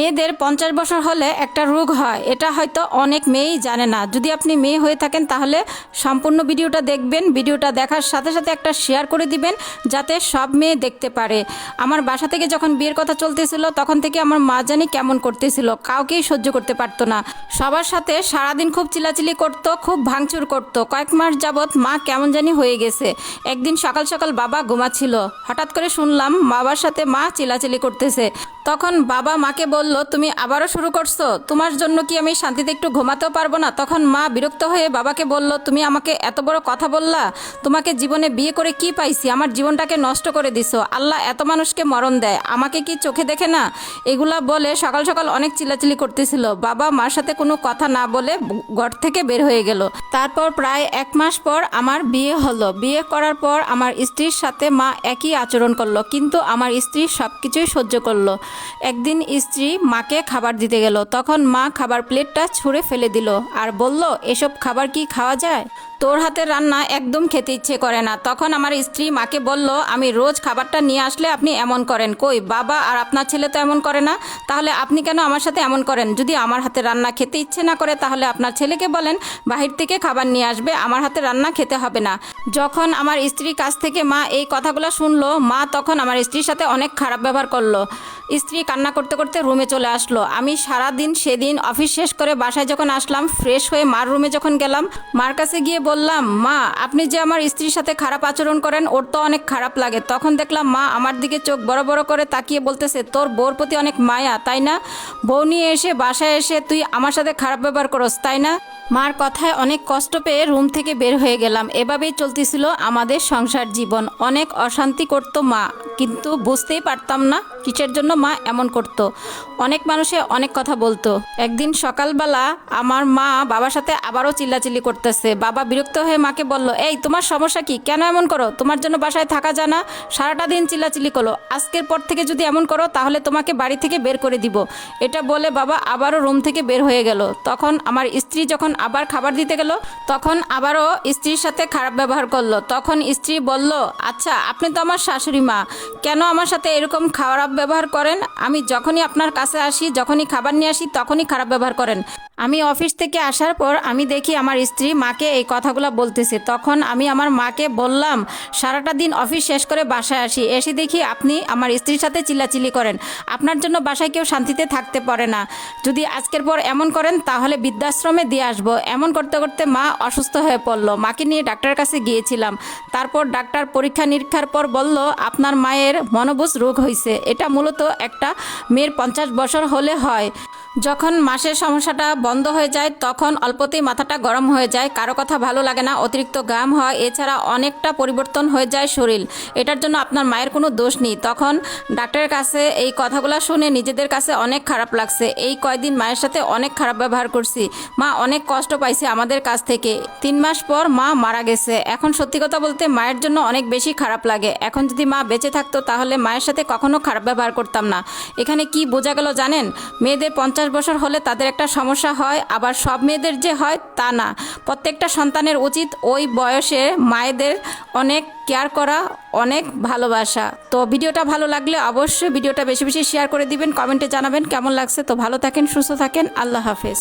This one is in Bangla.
মেয়েদের পঞ্চাশ বছর হলে একটা রোগ হয়, এটা হয়তো অনেক মেয়েই জানে না। যদি আপনি মেয়ে হয়ে থাকেন তাহলে সম্পূর্ণ ভিডিওটা দেখবেন, ভিডিওটা দেখার সাথে সাথে একটা শেয়ার করে দিবেন, যাতে সব মেয়ে দেখতে পারে। আমার বাসা থেকে যখন বিয়ের কথা চলতেছিল, তখন থেকে আমার মা জানি কেমন করতেছিল, কাউকেই সহ্য করতে পারতো না। সবার সাথে সারাদিন খুব চিলাচিলি করতো, খুব ভাঙচুর করতো। কয়েক মাস যাবৎ মা কেমন জানি হয়ে গেছে। একদিন সকাল সকাল বাবা ঘুমাচ্ছিল। হঠাৎ করে শুনলাম বাবার সাথে মা চিলাচিলি করতেছে। তখন বাবা মাকে বলল তুমি আবারও শুরু করছ? তোমার জন্য কি আমি শান্তিতে একটু ঘুমাতেও পারব না? তখন মা বিরক্ত হয়ে বাবাকে বলল, তুমি আমাকে এত বড় কথা বললা? তোমাকে জীবনে বিয়ে করে কি পাইছি? আমার জীবনটাকে নষ্ট করে দিছো। আল্লাহ এত মানুষকে মরণ দেয়। আমাকে কি চোখে দেখে না? এগুলা বলে সকাল সকাল অনেক চিল্লাচিল্লি করতেছিল। বাবা মার সাথে কোনো কথা না বলে ঘর থেকে বের হয়ে গেল। তারপর প্রায় এক মাস পর আমার বিয়ে হলো। বিয়ে করার পর আমার স্ত্রীর সাথে মা একই আচরণ করল, কিন্তু আমার স্ত্রী সব কিছুই সহ্য করল। একদিন স্ত্রী মাকে খাবার দিতে গেল। তখন মা খাবার প্লেটটা ছুঁড়ে ফেলে দিল আর বলল, এসব খাবার কি খাওয়া যায়? তোর হাতের রান্না একদম খেতে ইচ্ছে করে না। তখন আমার স্ত্রী মাকে বলল, আমি রোজ খাবারটা নিয়ে আসলে আপনি এমন করেন। কই, বাবা আর আপনার ছেলে তো এমন করে না? তাহলে আপনি কেন আমার সাথে এমন করেন? যদি আমার হাতে রান্না খেতে ইচ্ছে না করে, তাহলে আপনার ছেলেকে বলেন, বাহির থেকে খাবার নিয়ে আসবে, আমার হাতে রান্না খেতে হবে না। যখন আমার স্ত্রীর কাছ থেকে মা এই কথাগুলো শুনলো, মা তখন আমার স্ত্রীর সাথে অনেক খারাপ ব্যবহার করল। স্ত্রী কান্না করতে করতে রুমে চলে আসলো। আমি সারা দিন সেদিন অফিস শেষ করে বাসায় যখন আসলাম, ফ্রেশ হয়ে মার রুমে যখন গেলাম, মার কাছে গিয়ে বললাম, মা, আপনি যে আমার স্ত্রীর সাথে খারাপ আচরণ করেন, ওর তো অনেক খারাপ লাগে। তখন দেখলাম, মা, আমার দিকে চোখ বড় বড় করে তাকিয়ে বলতেছে, তোর বউর প্রতি অনেক মায়া, তাই না? বউ নিয়ে এসে বাসায় এসে তুই আমার সাথে খারাপ ব্যবহার করস, তাই না? মার কথায় অনেক কষ্ট পেয়ে রুম থেকে বের হয়ে গেলাম। এভাবেই চলতেছিল আমাদের সংসার জীবন। অনেক অশান্তি করতো মা, কিন্তু বুঝতেই পারতাম না কিসের জন্য মা এমন করত। অনেক মানুষে অনেক কথা বলতো। একদিন সকালবেলা আমার মা বাবার সাথে আবারও চিল্লাচিল্লি করতেছে। বাবা বিরক্ত হয়ে মাকে বলল, এই, তোমার সমস্যা কি? কেন এমন করো? তোমার জন্য বাসায় থাকা জানা সারাটা দিন চিল্লাচিল্লি করো। আজকের পর থেকে যদি এমন করো, তাহলে তোমাকে বাড়ি থেকে বের করে দিব। এটা বলে বাবা আবারও রুম থেকে বের হয়ে গেল। তখন আমার স্ত্রী যখন আবার খাবার দিতে গেল, তখন আবারও স্ত্রীর সাথে খারাপ ব্যবহার করল। তখন স্ত্রী বলল আচ্ছা আপনি তো আমার শাশুড়ি মা। কেন আমার সাথে এরকম খারাপ ব্যবহার করেন, আমি যখনই আপনার কাছে আসি, যখনই খাবার নিয়ে আসি, তখনই খারাপ ব্যবহার করেন। আমি অফিস থেকে আসার পর আমি দেখি আমার স্ত্রী মাকে এই কথাগুলো বলতেছে। তখন আমি আমার মাকে বললাম, সারাটা দিন অফিস শেষ করে বাসায় আসি। এসে দেখি আপনি আমার স্ত্রীর সাথে চিল্লাচিল্লি করেন। আপনার জন্য বাসায় কেউ শান্তিতে থাকতে পারে না। যদি আজকের পর এমন করেন, তাহলে বৃদ্ধাশ্রমে দিয়ে আসব। এমন করতে করতে মা অসুস্থ হয়ে পড়ল। মাকে নিয়ে ডাক্তারের কাছে গিয়েছিলাম। তারপর ডাক্তার পরীক্ষা নিরীক্ষার পর বলল, আপনার মায়ের মনোবুজ রোগ হয়েছে এটা মূলত একটা মেয়ের পঞ্চাশ বছর হলে হয়। যখন মাসের সমস্যাটা বন্ধ হয়ে যায়, তখন অল্পতেই মাথাটা গরম হয়ে যায়। কারও কথা ভালো লাগে না, অতিরিক্ত গাম হয়। এছাড়া অনেকটা পরিবর্তন হয়ে যায় শরীর। এটার জন্য আপনার মায়ের কোনো দোষ নেই। তখন ডাক্তারের কাছে এই কথাগুলো শুনে নিজেদের কাছে অনেক খারাপ লাগছে। এই কয়দিন মায়ের সাথে অনেক খারাপ ব্যবহার করছি। মা অনেক কষ্ট পাইছে আমাদের কাছ থেকে। তিন মাস পর মা মারা গেছে। এখন সত্যি কথা বলতে মায়ের জন্য অনেক বেশি খারাপ লাগে। এখন যদি মা বেঁচে থাকতো, তাহলে মায়ের সাথে কখনো খারাপ ব্যবহার করতাম না। এখানে কি বোঝা গেল জানেন? মেয়েদের পঞ্চাশ বছর হলে তাদের একটা সমস্যা হয়, আবার সব মেয়েদের যে হয় তা না। প্রত্যেকটা সন্তানের উচিত ওই বয়সে মায়েদের অনেক কেয়ার করা, অনেক ভালোবাসা। তো ভিডিওটা ভালো লাগলে অবশ্যই ভিডিওটা বেশি বেশি শেয়ার করে দিবেন, কমেন্টে জানাবেন কেমন লাগছে। তো ভালো থাকেন, সুস্থ থাকেন, আল্লাহ হাফেজ।